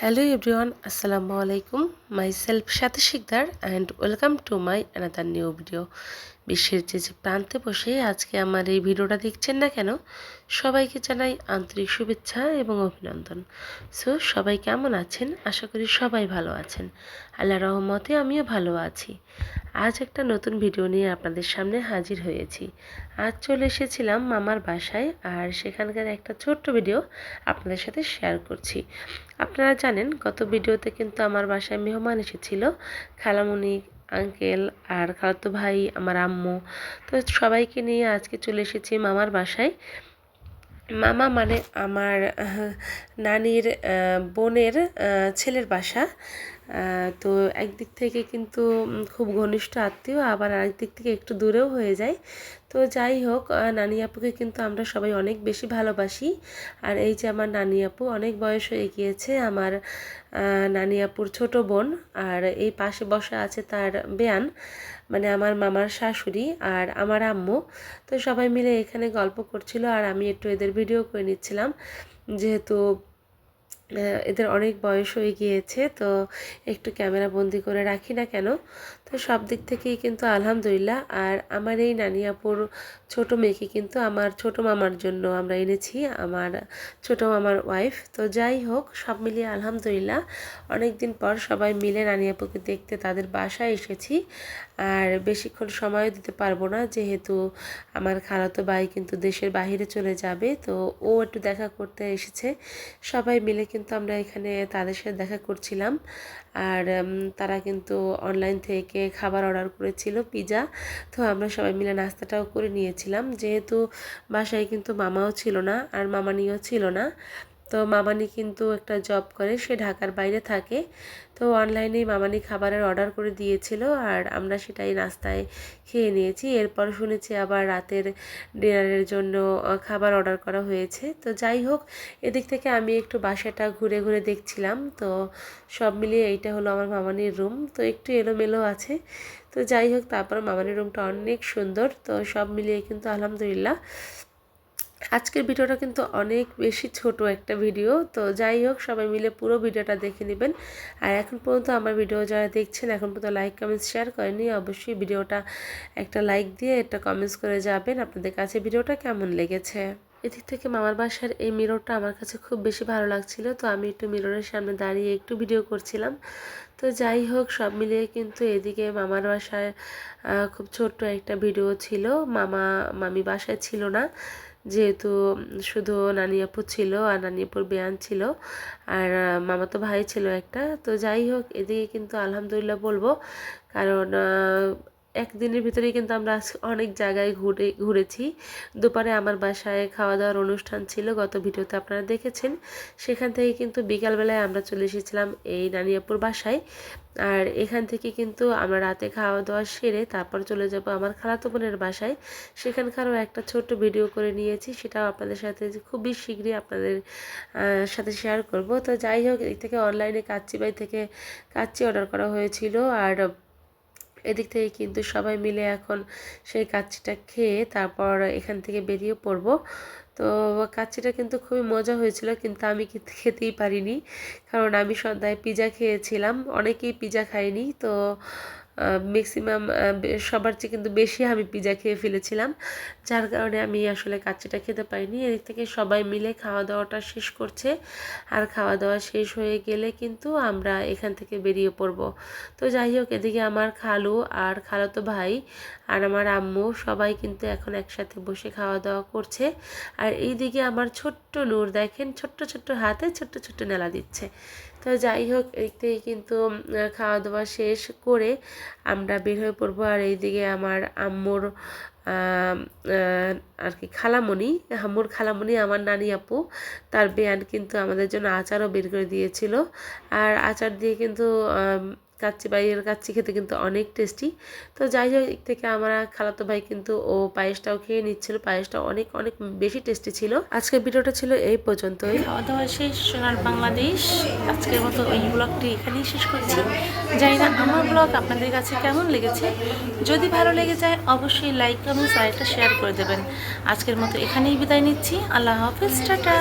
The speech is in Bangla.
হ্যালো এভরিওয়ান, আসসালামু আলাইকুম। মাই সেলফ সাথে Sikdar and welcome to my another new video. বিশ্বের যে যে প্রান্তে বসে আজকে আমার এই ভিডিওটা দেখছেন না কেন, সবাইকে জানাই আন্তরিক শুভেচ্ছা এবং অভিনন্দন। সো সবাই কেমন আছেন? আশা করি সবাই ভালো আছেন। আল্লাহ রহমতে আমিও ভালো আছি। আজ একটা নতুন ভিডিও নিয়ে আপনাদের সামনে হাজির হয়েছি। আজ চলে এসেছিলাম মামার বাসায় আর সেখানকার একটা ছোট্ট ভিডিও আপনাদের সাথে শেয়ার করছি। আপনারা জানেন, গত ভিডিওতে কিন্তু আমার বাসায় মেহমান এসেছিল। খালামুনি আঙ্কেল, আর খালাতো ভাই, আমার আম্মু। তো সবাইকে নিয়ে আজকে চলে এসেছি মামার বাসায়। মামা মানে আমার নানির বোনের ছেলের বাসা। তো একদিক থেকে কিন্তু খুব ঘনিষ্ঠ আত্মীয়, আবার আরেক দিক থেকে একটু দূরেও হয়ে যায়। তো যাই হোক নানি আপুকে কিন্তু আমরা সবাই অনেক বেশি ভালোবাসি। আর এই যে আমার নানি আপু, অনেক বয়স হয়ে গিয়েছে আমার নানি আপুর ছোট বোন। আর এই পাশে বসা আছে তার বেয়ান মানে আমার মামার শাশুড়ি আর আমার আম্মু। তো সবাই মিলে এখানে গল্প করছিল আর আমি একটু এদের ভিডিও করে নিচ্ছিলাম। যেহেতু এদের অনেক বয়স হয়ে গিয়েছে, তো একটু ক্যামেরা বন্দি করে রাখি না কেন? তো সব দিক থেকেই কিন্তু আলহামদুলিল্লাহ। আর আমার এই নানিয়াপুর ছোট মেয়েকে কিন্তু আমার ছোট মামার জন্য আমরা এনেছি, আমার ছোট মামার ওয়াইফ তো যাই হোক, সব মিলিয়ে আলহামদুলিল্লাহ অনেক দিন পর সবাই মিলে নানিয়াপুকে দেখতে তাদের বাসায় এসেছি। আর বেশিক্ষণ সময় দিতে পারব না, যেহেতু আমার খালাতো ভাই কিন্তু দেশের বাইরে চলে যাবে, তো ও একটু দেখা করতে এসেছে। সবাই মিলে কিন্তু আমরা এখানে তাদের সাথে দেখা করছিলাম। আর তারা কিন্তু অনলাইন থেকে খাবার অর্ডার করেছিল পিজা তো আমরা সবাই মিলে নাস্তাটাও করে নিয়েছিলাম। যেহেতু বাসায় কিন্তু মামাও ছিল না, আর মামানিও ছিল না। তো মামানি কিন্তু একটা জব করে, সে ঢাকার বাইরে থাকে। তো অনলাইনেই মামানি খাবারের অর্ডার করে দিয়েছিল আর আমরা সেটাই নাস্তায় খেয়ে নিয়েছি। এরপর শুনেছি আবার রাতের ডিনারের জন্য খাবার অর্ডার করা হয়েছে। তো যাই হোক, এদিক থেকে আমি একটু বাসাটা ঘুরে ঘুরে দেখছিলাম। তো সব মিলিয়ে এইটা হলো আমার মামানির রুম তো একটু এলোমেলো আছে। তো যাই হোক, তারপর মামানির রুমটা অনেক সুন্দর। তো সব মিলিয়ে কিন্তু আলহামদুলিল্লাহ আজকের ভিডিওটা কিন্তু অনেক বেশি ছোট একটা ভিডিও, তো যাই হোক, সবাই মিলে পুরো ভিডিওটা দেখে নেবেন। আর এখন পর্যন্ত আমার ভিডিও যারা দেখছেন, এখন পর্যন্ত লাইক কমেন্টস শেয়ার করেনি অবশ্যই ভিডিওটা একটা লাইক দিয়ে একটা কমেন্টস করে যাবেন আপনাদের কাছে ভিডিওটা কেমন লেগেছে। এদিক থেকে মামার বাসার এই মিররটা আমার কাছে খুব বেশি ভালো লাগছিল, তো আমি একটু মিররের সামনে দাঁড়িয়ে একটু ভিডিও করছিলাম। তো যাই হোক, সব মিলিয়ে কিন্তু এদিকে মামার বাসায় খুব ছোট্ট একটা ভিডিও ছিল। মামা, মামি বাসায় ছিল না যেহেতু শুধু নানিয়াপুর ছিল আর নানিয়াপুর বেয়ান ছিল আর মামা তো ভাই ছিল একটা। তো যাই হোক, এদিকে কিন্তু আলহামদুলিল্লাহ বলব। কারণ একদিনের ভিতরেই কিন্তু আমরা অনেক জায়গায় ঘুরে, ঘুরেছি। দুপুরে আমার বাসায় খাওয়া দাওয়ার অনুষ্ঠান ছিল, গত ভিডিওতে আপনারা দেখেছেন। সেখান থেকে কিন্তু বিকালবেলায় আমরা চলে এসেছিলাম এই নানিয়াপুর বাসায়। আর এখান থেকে কিন্তু আমরা রাতে খাওয়া দাওয়া সেরে তারপর চলে যাব আমার খালাতো বোনের বাসায়। সেখানকারও একটা ছোট্ট ভিডিও করে নিয়েছি, সেটাও আপনাদের সাথে খুবই শীঘ্রই আপনাদের সাথে শেয়ার করব। তো যাই হোক, এই থেকে অনলাইনে কাচ্চি বাই থেকে কাচ্চি অর্ডার করা হয়েছিল। আর এদিক থেকে কিন্তু সবাই মিলে এখন সেই কাচ্চিটা খেয়ে তারপর এখান থেকে বেরিয়ে পড়ব। তো কাচ্চিটা কিন্তু খুবই মজা হয়েছিল, কিন্তু আমি খেতে- খেতেই পারিনি। কারণ আমি সন্ধ্যায় পিজা খেয়েছিলাম, অনেকেই পিজা খায়নি। তো ম্যাক্সিমাম সবার চেয়ে কিন্তু বেশি আমি পিজা খেয়ে ফেলেছিলাম, যার কারণে আমি আসলে কাচ্চিটা খেতে পারিনি। এদিক থেকে সবাই মিলে খাওয়া দাওয়াটা শেষ করছে, আর খাওয়া দাওয়া শেষ হয়ে গেলে কিন্তু আমরা এখান থেকে বেরিয়ে পড়ব। তো যাই হোক, এদিকে আমার খালু আর খালাতো ভাই আর আমার আম্মু সবাই কিন্তু এখন একসাথে বসে খাওয়া দাওয়া করছে। আর এইদিকে আমার ছোট্ট নূর, দেখেন ছোট্ট ছোট্ট হাতে ছোট্ট ছোট্ট নেলা দিচ্ছে। তো যাই হোক, এদিক থেকে কিন্তু খাওয়া দাওয়া শেষ করে আমরা বের হয়ে পড়ব। আর এইদিকে আমার আম্মুর আর কি খালামণি, আম্মুর খালামণি, আমার নানি আপু, তার বেয়ান কিন্তু আমাদের জন্য আচারও বের করে দিয়েছিল। আর আচার দিয়ে কিন্তু কাচ্চি বাইয়ের কাচ্চি খেতে কিন্তু অনেক টেস্টি। তো যাই হোক থেকে আমার খালাতো ভাই কিন্তু ও পায়েসটাও খেয়ে নিচ্ছিল। পায়েসটা অনেক অনেক বেশি টেস্টি ছিল। আজকের ভিডিওটা ছিল এই দাওয়া শেষ, সোনার বাংলাদেশ। আজকের মতো এই ব্লগটি এখানেই শেষ করছি। জানি না আমার ব্লগ আপনাদের কাছে কেমন লেগেছে। যদি ভালো লেগে যায়, অবশ্যই লাইক কমেন্টস আর শেয়ার করে দেবেন। আজকের মতো এখানেই বিদায় নিচ্ছি। আল্লাহ হাফিজ, টাটা।